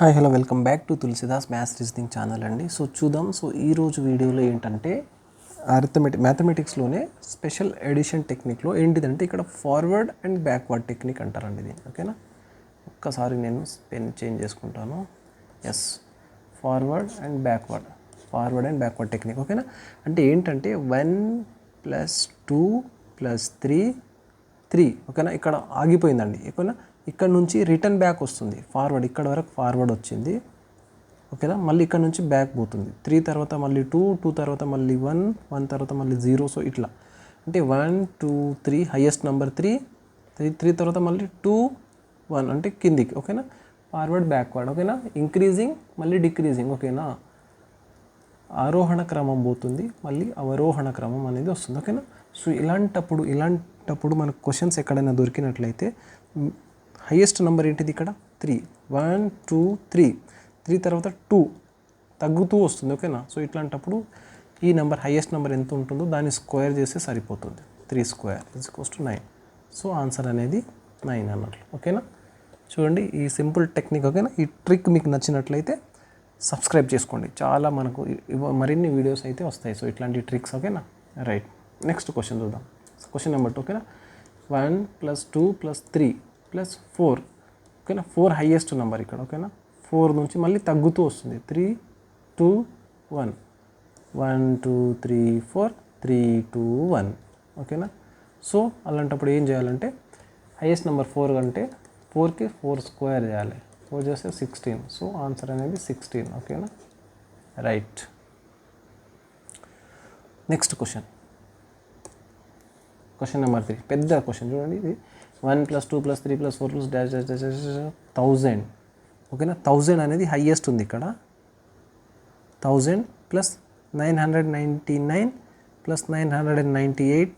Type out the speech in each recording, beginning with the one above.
Hi hello welcome back to Tulasidas maths reasoning channel అండి. So చూద్దాం. So ఈరోజు వీడియోలో ఏంటంటే అరిథమెటిక్ మ్యాథమెటిక్స్లోనే స్పెషల్ ఎడిషన్ టెక్నిక్లో ఏంటిదంటే ఇక్కడ ఫార్వర్డ్ అండ్ బ్యాక్వర్డ్ టెక్నిక్ అంటారండి ఇది. ఓకేనా ఒక్కసారి నేను పెన్ చేంజ్ చేసుకుంటాను. Yes forward and backward forward and backward technique ఓకేనా అంటే ఏంటంటే one plus two plus three three ఓకేనా? ఇక్కడ ఆగిపోయిందండి. ఓకేనా ఇక్కడ నుంచి రిటర్న్ బ్యాక్ వస్తుంది. ఫార్వర్డ్ ఇక్కడ వరకు ఫార్వర్డ్ వచ్చింది. ఓకేనా? మళ్ళీ ఇక్కడ నుంచి బ్యాక్ పోతుంది. త్రీ తర్వాత మళ్ళీ టూ టూ తర్వాత మళ్ళీ వన్ వన్ తర్వాత మళ్ళీ జీరో సో ఇట్లా. అంటే one two three highest number three three three తర్వాత మళ్ళీ టూ వన్ అంటే కిందికి ఓకేనా? ఫార్వర్డ్ బ్యాక్వర్డ్ ఓకేనా? ఇంక్రీజింగ్ మళ్ళీ డిక్రీజింగ్ ఓకేనా? ఆరోహణ క్రమం పోతుంది. మళ్ళీ అవరోహణ క్రమం అనేది వస్తుంది ఓకేనా? సో ఇలాంటప్పుడు ఇలాంటి అప్పుడు మనకు క్వశ్చన్స్ ఎక్కడైనా దొరికినట్లయితే హయ్యెస్ట్ నెంబర్ ఏంటిది ఇక్కడ? Three one two three three తర్వాత టూ తగ్గుతూ వస్తుంది ఓకేనా సో ఇట్లాంటప్పుడు ఈ నెంబర్ హయ్యెస్ట్ నెంబర్ ఎంత ఉంటుందో దాన్ని స్క్వేర్ చేస్తే సరిపోతుంది. Three square is goes to nine so answer అనేది నైన్ అన్నట్లు ఓకేనా చూడండి ఈ సింపుల్ టెక్నిక్ ఓకేనా ఈ ట్రిక్ మీకు నచ్చినట్లయితే సబ్స్క్రైబ్ చేసుకోండి. చాలా మనకు మరిన్ని వీడియోస్ అయితే వస్తాయి. సో ఇట్లాంటి ట్రిక్స్ ఓకేనా రైట్ నెక్స్ట్ క్వశ్చన్ చూద్దాం. క్వశ్చన్ నెంబర్ టూ ఓకేనా one plus two plus three plus four ఓకేనా ఫోర్ హైయెస్ట్ నెంబర్ ఇక్కడ ఓకేనా ఫోర్ నుంచి మళ్ళీ తగ్గుతూ వస్తుంది. Three two one one two three four three two one ఓకేనా సో అలాంటప్పుడు ఏం చేయాలంటే హైయెస్ట్ నెంబర్ ఫోర్ అంటే ఫోర్కి ఫోర్ స్క్వేర్ చేయాలి. ఫోర్ చేస్తే సిక్స్టీన్ సో ఆన్సర్ అనేది సిక్స్టీన్ ఓకేనా right next question question number three పెద్ద క్వశ్చన్ చూడండి ఇది. One plus two plus three plus four plus dash dash dash dash thousand ఓకేనా థౌజండ్ అనేది హయ్యెస్ట్ ఉంది ఇక్కడ. Thousand plus nine hundred ninety nine plus nine hundred and ninety eight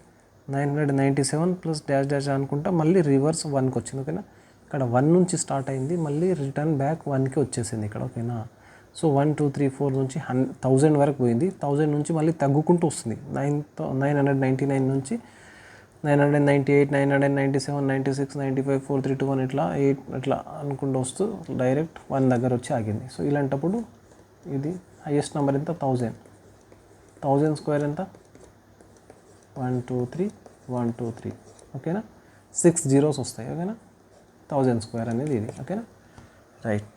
nine hundred ninety seven plus dash dash అనుకుంటా మళ్ళీ reverse వన్కి వచ్చింది. ఓకేనా ఇక్కడ వన్ నుంచి స్టార్ట్ అయింది. మళ్ళీ రిటర్న్ బ్యాక్ వన్కి వచ్చేసింది ఇక్కడ. ఓకేనా so one two three four నుంచి హన్ థౌజండ్ వరకు పోయింది. థౌజండ్ నుంచి మళ్ళీ తగ్గుకుంటూ వస్తుంది. Nine nine hundred ninety nine నుంచి nine hundred ninety eight nine hundred ninety seven ninety six ninety five four three two one ఇట్లా ఎయిట్ ఇట్లా అనుకుంటూ వస్తూ డైరెక్ట్ వన్ దగ్గర వచ్చి ఆగింది. సో ఇలాంటప్పుడు ఇది హైయెస్ట్ నెంబర్ ఎంత? థౌజండ్. థౌజండ్ స్క్వేర్ ఎంత? One two three one two three. ఓకేనా? సిక్స్ జీరోస్ వస్తాయి. ఓకేనా? థౌజండ్ స్క్వేర్ అనేది ఇది. ఓకేనా? రైట్.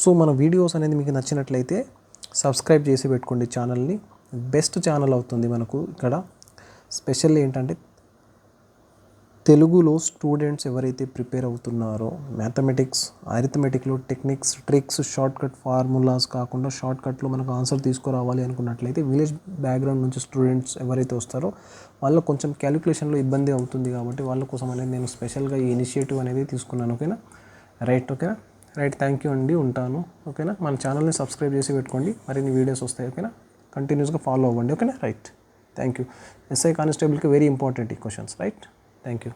సో మన వీడియోస్ అనేది మీకు నచ్చినట్లయితే సబ్స్క్రైబ్ చేసి పెట్టుకోండి ఛానల్ని. బెస్ట్ ఛానల్ అవుతుంది మనకు ఇక్కడ. స్పెషల్ ఏంటంటే తెలుగులో స్టూడెంట్స్ ఎవరైతే ప్రిపేర్ అవుతున్నారో mathematics అరిథమెటిక్లో techniques tricks short cut formulas కాకుండా షార్ట్ కట్లో మనకు ఆన్సర్ తీసుకురావాలి అనుకున్నట్లయితే విలేజ్ బ్యాక్గ్రౌండ్ నుంచి స్టూడెంట్స్ ఎవరైతే వస్తారో వాళ్ళకు కొంచెం క్యాలిక్యులేషన్లో ఇబ్బంది అవుతుంది కాబట్టి వాళ్ళ కోసం అనేది నేను స్పెషల్గా ఈ ఇనిషియేటివ్ అనేది తీసుకున్నాను. ఓకేనా? రైట్ ఓకేనా? రైట్ థ్యాంక్ యూ అండి. ఉంటాను. ఓకేనా? మన ఛానల్ని సబ్స్క్రైబ్ చేసి పెట్టుకోండి. మరిన్ని వీడియోస్ వస్తాయి. ఓకేనా? కంటిన్యూస్గా ఫాలో అవ్వండి. ఓకేనా? రైట్ థ్యాంక్ యూ ఎస్ఐ కానిస్టేబుల్కి వెరీ ఇంపార్టెంట్ ఈ క్వశ్చన్స్ రైట్ థ్యాంక్ యూ